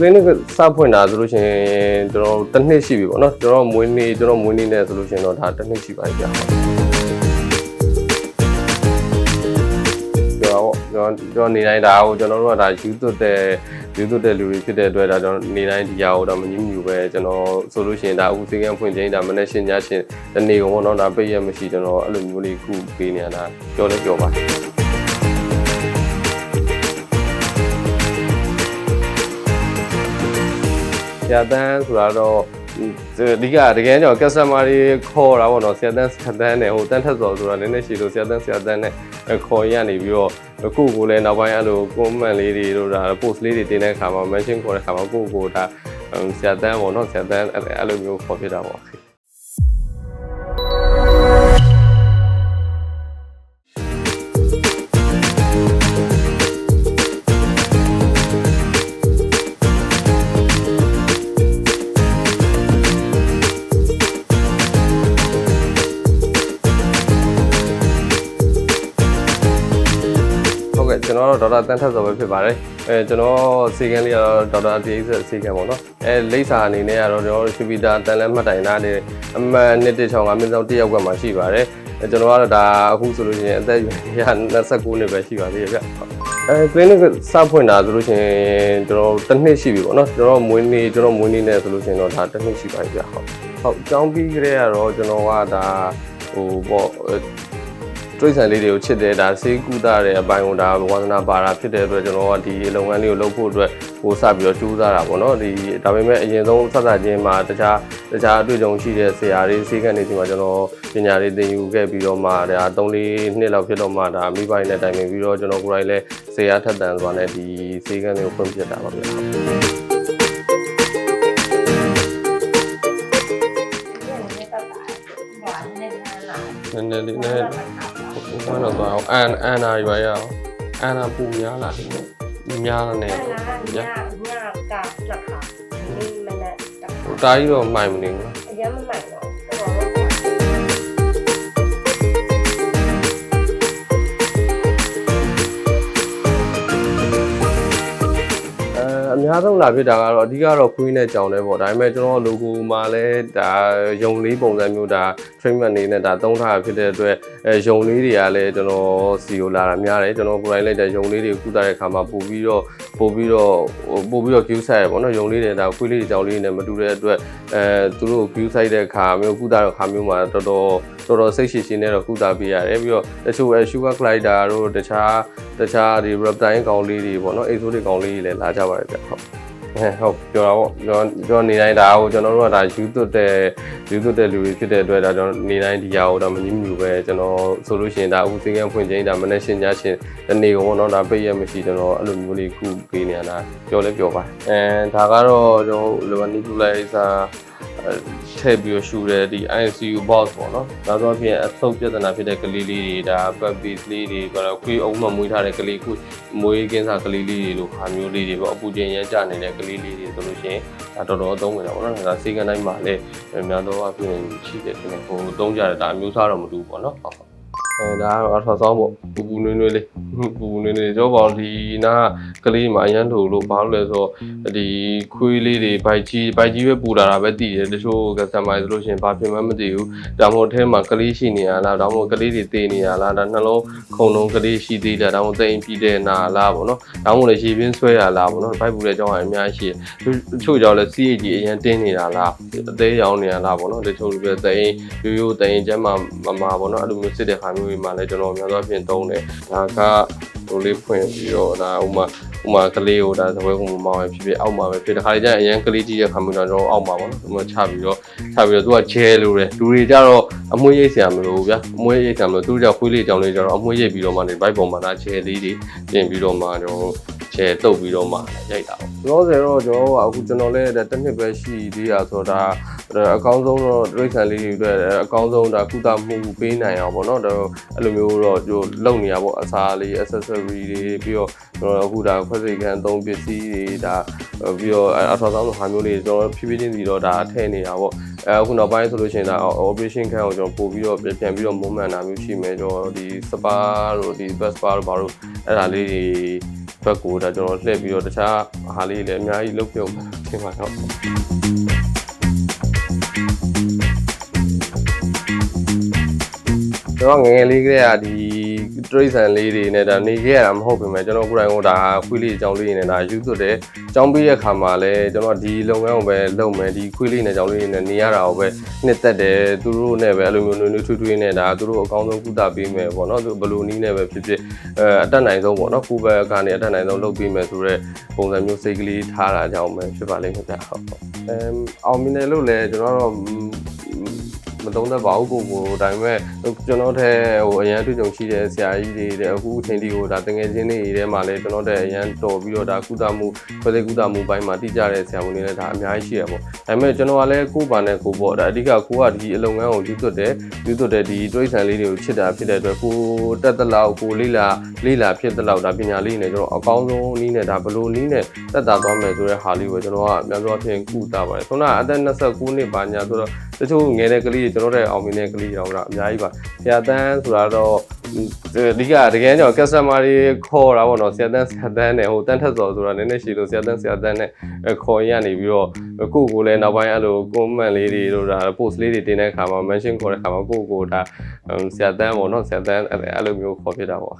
clinic စဖွင့်တာဆိုလို့ရှိရင်ကျွန်တော်တစ်နှစ်ရှိပြီပေါ့နော်ကျွန်တော်မွေးနေ့ကျွန်တော်မွေးနေ့နဲ့ဆိုလို့ရှိရင်တော့ဒါတစ်နှစ်ရှိပါပြီဗျာကျွန်တော်ကျွန်တော်ကျွန်တော်နေတိုင်းဒါကိုကျွန်တော်တို့ကဒါယူသွတ်တဲ့ယူသွတ်တဲ့လူတွေဖြစ်တဲ့အတွက်ဒါကျွန်တော်နေတိုင်းဒီဟာကိုတော့မငြင်းမြူပဲကျွန်တော်ဆိုလို့ရှိရင်ဒါအခုစေကန်းဖွင့်ချိန်ဒါမနေ့ရှင်ညရှင်တနေ့ကုန်ပေါ့နော်ဒါပိတ်ရမရှိကျွန်တော်အဲ့လိုမျိုးလေးခုပေးနေရတာပြောလဲပြောပါ ဆရာတန်းဆိုတာတော့အဓိကတကယ်ကြောင့် customer တွေခေါ်တာပေါ့နော်ဆရာတန်းဆရာတန်းနဲ့ဟိုတန်းထက်စော်ဆိုတာနည်းနည်းရှိလို့ဆရာတန်းဆရာတန်းနဲ့ခေါ်ရနေပြီးတော့ကိုကိုလည်းနောက်ပိုင်းအဲ့လို comment လေးတွေတို့ဒါ post လေးတွေတင်တဲ့အခါမှာ mention ခေါ်တဲ့အခါမှာကိုကိုဒါဆရာတန်းပေါ့နော်ဆရာတန်းအဲ့လိုမျိုးခေါ်ဖြစ်တာပေါ့ ကဲ့ကျွန်တော်တော့ဒေါက်တာတန်းထက်စောပဲဖြစ်ပါတယ်အဲကျွန်တော်စီကန်းလေးကတော့ဒေါက်တာဒီဇက်စီကန်းပေါ့နော်အဲလိပ်စာအနေနဲ့ကတော့ကျွန်တော်ရွှေပြည်တာတန်လန်းမှတ်တိုင်သားနေအမှန်165မင်းဆောင်တယောက်ကမှရှိပါတယ်အဲကျွန်တော်ကတော့ဒါအခုဆိုလို့ရှိရင်အသက်အရွယ်ရ29နှစ်ပဲရှိပါသေးတယ်ဗျအဲ clinic စဖွင့်တာဆိုလို့ရှိရင်ကျွန်တော်တစ်နှစ်ရှိပြီပေါ့နော်ကျွန်တော်မွေးနေ့ကျွန်တော်မွေးနေ့နဲ့ဆိုလို့ရှိရင်တော့ဒါတစ်နှစ်ရှိပါပြီဗျဟုတ်ဟုတ်အကြောင်းပြီးကြတဲ့ကတော့ကျွန်တော်ကဒါဟိုပေါ့ တွိတ်ဆန်လေးတွေကိုချစ်တယ်ဒါစေးကူတာတဲ့အပိုင်းကိုဒါဝါသနာပါတာဖြစ်တဲ့အတွက်ကျွန်တော်ကဒီလုပ်ငန်းလေးကိုလုပ်ဖို့အတွက်ဟိုစပြီးတော့ကြိုးစားတာပေါ့နော်ဒီဒါပေမဲ့အရင်ဆုံးဆက်ဆက်ချင်းမှာတခြားတခြားအတွေ့အကြုံရှိတဲ့ဆရာတွေစေးကန်တွေဒီမှာကျွန်တော်ပညာတွေသင်ယူခဲ့ပြီးတော့မှဒါ3-4နှစ်လောက်ဖြစ်တော့မှဒါမိဘတွေနဲ့တိုင်ပင်ပြီးတော့ကျွန်တော်ကိုယ်တိုင်လည်းဆရာထက်တန်စွာနဲ့ဒီစေးကန်တွေကိုဖွင့်ပြတာပါဗျာဒီနေ့တက်တာဟိုအနေနဲ့လာနည်းနည်းလေးနည်းနည်း ဘယ်တော့သွားအောင်အန်အန်နာရွာရအောင်အန်နာပူများလာတယ်များလာနေအဲ့ဒါညညကလက်ခါဒီမနဲ့တက်ဟိုတားကြီးတော့မှိုင်မနေဘူးအရင်မမှန် များဆုံးလာဖြစ်တာကတော့အဓိကတော့ခွေးနဲ့ကြောင်တယ်ပေါ့ဒါပေမဲ့ကျွန်တော် logo မှာလည်းဒါယုံလေးပုံစံမျိုးဒါ treatment နေနဲ့ဒါသုံးထားတာဖြစ်တဲ့အတွက်အဲယုံလေးတွေကလည်းကျွန်တော်စီကိုလာတာများတယ်ကျွန်တော်ကိုယ်တိုင်လည်းဒါယုံလေးတွေကုသတဲ့အခါမှာပို့ပြီးတော့ပို့ပြီးတော့ပို့ပြီးတော့ queue site ပေါ့နော်ယုံလေးတွေဒါခွေးလေးတွေကြောင်လေးတွေနဲ့မတူတဲ့အတွက်အဲသူတို့ queue site တဲ့အခါမျိုးကုသတဲ့အခါမျိုးမှာတော်တော် တော်တော်စိတ်ရှိရှိနဲ့တော့ကုသပေးရတယ်ပြီးတော့တချို့အဲ sugar glider တို့တခြားတခြားဒီ reptile ကောင်လေးတွေပေါ့နော် exotic ကောင်လေးတွေလည်းလာကြပါတယ်ဗျဟုတ်အဲဟုတ်ပြောတာပေါ့ကျွန်တော်ကျွန်တော်နေတိုင်းဒါကိုကျွန်တော်တို့ကဒါယူသွတ်တဲ့ယူသွတ်တဲ့လူတွေဖြစ်တဲ့အတွက်ဒါကျွန်တော်နေတိုင်းဒီဟာကိုတော့မငြင်းမြူပဲကျွန်တော်ဆိုလို့ရှိရင်ဒါအခုစေကန်းဖွင့်ချိန်ဒါမနေ့ရှင်ညရှင်တနေ့ကုန်ပေါ့နော်ဒါပိတ်ရမရှိကျွန်တော်အဲ့လိုမျိုးလေးခုပေးနေရတာပြောလဲပြောပါအဲဒါကတော့ကျွန်တော်လိုနီပူလိုက်စာ ထည့်ပြီးရှူတဲ့ဒီ ICU box ပေါ့နော်ဒါဆိုအဖြစ်အဆုပ်ပြဿနာဖြစ်တဲ့ကလေးလေးတွေဒါ pep base လေးတွေကတော့ခွေးအုံမမွေးထားတဲ့ကလေးခုမွေးကင်းစားကလေးလေးတွေလို့ခါမျိုးလေးတွေပေါ့အပူချိန်ရမ်းကျနေတဲ့ကလေးလေးတွေဆိုလို့ရှိရင်ဒါတော်တော်အသုံးဝင်တာပေါ့နော်ဒါစေကန်တိုင်းမှာလည်းအများတော့အပြင်ရှိတယ်ဒီနေ့ဟိုသုံးကြတယ်ဒါအမျိုးအစားတော့မတူဘူးပေါ့နော်ဟုတ် အဲဒါကတော့အထောက်ဆောင်ပေါ့ပူပူနွေးနွေးလေးပူပူနွေးနွေးကြောပေါ့ဒီနာကလေးမှာအရန်ထိုလို့ဘာလို့လဲဆိုတော့ဒီခွေးလေးတွေဘိုက်ကြီးဘိုက်ကြီးပဲပူလာတာပဲတည်တယ်တချို့ကစတမိုင်းဆိုလို့ရှိရင်ဘာဖြစ်မှမသိဘူးဒါမှမဟုတ်အဲမှာကလေးရှိနေရလားဒါမှမဟုတ်ကလေးတွေတည်နေရလားဒါနှလုံးခုံလုံးကလေးရှိသေးတယ်ဒါမှမဟုတ်တိမ်ပြီးတဲ့နာလားပေါ့နော်ဒါမှမဟုတ်လည်းရေပြင်းဆွဲရလားပေါ့နော်ဘိုက်ပူတဲ့အကြောင်းအများကြီးရှိတယ်တချို့ကြောင့်လည်း CAG အရင်တင်းနေတာလားအသေးရောင်နေရလားပေါ့နော်တချို့လူပဲတိမ်ရိုးရိုးတိမ်ကျမ်းမှာမမာပေါ့နော်အဲ့လိုမျိုးစစ်တဲ့ခါမျိုးတွေမှာလည်းကျွန်တော်များသောအားဖြင့်တုံးတယ်ဒါကဟိုလေးဖွင့်ပြီးတော့ဒါဥမာဥမာကလေးကိုဒါသပွဲကုံမောင်းရဖြစ်ဖြစ်အောက်မှာပဲဖြစ်တဲ့ခါကျရင်အရင်ကလေးကြီးတဲ့ခါမျိုးတော့ကျွန်တော်အောက်မှာပေါ့နော်ဒီမှာချပြီးတော့ချပြီးတော့သူကကျဲလို့တယ်လူတွေကြတော့အမွှေးရိတ်ဆရာမလို့ဗျာအမွှေးရိတ်ဆရာမလို့သူတို့ကြောင့်ခွေးလေးကြောင်လေးကြတော့အမွှေးရိတ်ပြီးတော့မှနေဘိုက်ပေါ်မှာဒါကျဲလေးတွေပြင်ပြီးတော့မှကျွန်တော်ကျဲတုပ်ပြီးတော့မှရိုက်တာပေါ့လောဆယ်တော့ကျွန်တော်ကအခုကျွန်တော်လည်းတစ်နှစ်ပဲရှိသေးရဆိုတော့ဒါ အကောင်းဆုံးတော့ဒိဋ္ဌာန်လေးတွေအတွက်အကောင်းဆုံးဒါကုသမှုပေးနိုင်အောင်ပေါ့နော်ဒါအဲ့လိုမျိုးတော့ကျွန်တော်လုပ်နေရပေါ့အစားလေး accessory တွေပြီးတော့ကျွန်တော်အခုဒါခွက်စိတ်ခန်းသုံးပစ္စည်းတွေဒါပြီးတော့အထောက်ဆောင်လိုဟာမျိုးလေးကျွန်တော်ဖြည်းဖြည်းချင်းစီတော့ဒါထည့်နေတာပေါ့အဲအခုနောက်ပိုင်းဆိုလို့ရှိရင်ဒါ operation ခန်းကိုကျွန်တော်ပို့ပြီးတော့ပြန်ပြီးတော့မုံမှန်တာမျိုးရှိမယ်ကျွန်တော်ဒီ spa တို့ဒီ best spa တို့ဘာလို့အဲ့ဒါလေးတွေဘက်ကိုဒါကျွန်တော်လှည့်ပြီးတော့တခြားဟာလေးတွေလည်းအများကြီးလုပ်ပြုံးထင်ပါတော့ ကျွန်တော်ငယ်ငယ်လေးကတည်းကဒီတရိษံလေးတွေနဲ့ဒါနေခဲ့ရတာမဟုတ်ပေမဲ့ကျွန်တော်ကိုယ်တိုင်ကဒါခွေးလေးအကြောင်းလေးနဲ့ဒါယူသွတ်တယ်။ကြောင်းပြီးတဲ့ခါမှာလည်းကျွန်တော်ဒီလုပ်ငန်းကိုပဲလုပ်မယ်ဒီခွေးလေးနဲ့ကြောင်းလေးနဲ့နေရတာကိုပဲနှစ်သက်တယ်သူတို့နဲ့ပဲအဲ့လိုမျိုးနွေးနွေးထွေးထွေးနဲ့ဒါသူတို့အကောင်းဆုံးကုသပေးမယ်ပေါ့နော်သူဘယ်လိုနည်းနဲ့ပဲဖြစ်ဖြစ်အဲအတက်နိုင်ဆုံးပေါ့နော်ကိုယ်ပဲကနေအတက်နိုင်ဆုံးလုပ်ပေးမယ်ဆိုတော့ပုံစံမျိုးစိတ်ကလေးထားတာကြောင့်ပဲဖြစ်ပါလိမ့်မယ်ဗျဟုတ်ဟုတ်အမ်အောင်မြင်တယ်လို့လည်းကျွန်တော်တော့ မသုံးသက်ပါဘူးကိုကိုဒါပေမဲ့ကျွန်တော်တဲ့ဟိုအရန်တွေ့ကြုံရှိတဲ့ဆရာကြီးတွေတဲ့အခုအချိန်ဒီကိုဒါတငယ်ချင်းတွေထဲမှာလည်းကျွန်တော်တဲ့အရန်တော်ပြီးတော့ဒါကုသမှုခွဲစိတ်ကုသမှုဘိုင်းမှာတိကျတဲ့ဆရာဝန်တွေလည်းဒါအများကြီးရှိရပေါ့ဒါပေမဲ့ကျွန်တော်ကလည်းကိုပါနဲ့ကိုပေါ့ဒါအဓိကကိုကဒီအလုပ်ငန်းကိုယူသွတ်တယ်ယူသွတ်တဲ့ဒီတွိဋ္ဌာန်လေးတွေကိုချစ်တာဖြစ်တဲ့အတွက်ကိုတက်တလောက်ကိုလေးလာလေးလာဖြစ်တလောက်ဒါပညာလေးနဲ့ကျွန်တော်အကောင်းဆုံးနည်းနဲ့ဒါဘလို့နည်းနဲ့တက်တာသွားမယ်ဆိုတဲ့ဟာလေးကိုကျွန်တော်ကအများဆုံးအဖြစ်ကုသပါတယ်ခုနကအသက်29နှစ်ပါညာဆိုတော့ တချို့ငယ်တဲ့ကလေးတွေကျွန်တော်တို့အောင်မြင်တဲ့ကလေးတွေတော့အများကြီးပါဆရာတန်းဆိုတာတော့အဓိကတကယ်ကြောင့် customer တွေခေါ်တာပေါ့နော်ဆရာတန်းဆရာတန်းနဲ့ဟိုတန်းထက်စော်ဆိုတာနည်းနည်းရှိလို့ဆရာတန်းဆရာတန်းနဲ့ခေါ်ရနေပြီးတော့ကိုကိုလည်းနောက်ပိုင်းအဲ့လို comment လေးတွေတို့ဒါ post လေးတွေတင်တဲ့အခါမှာ mention ခေါ်တဲ့အခါမှာကိုကိုဒါဆရာတန်းပေါ့နော်ဆရာတန်းအဲ့လိုမျိုးခေါ်ဖြစ်တာပေါ့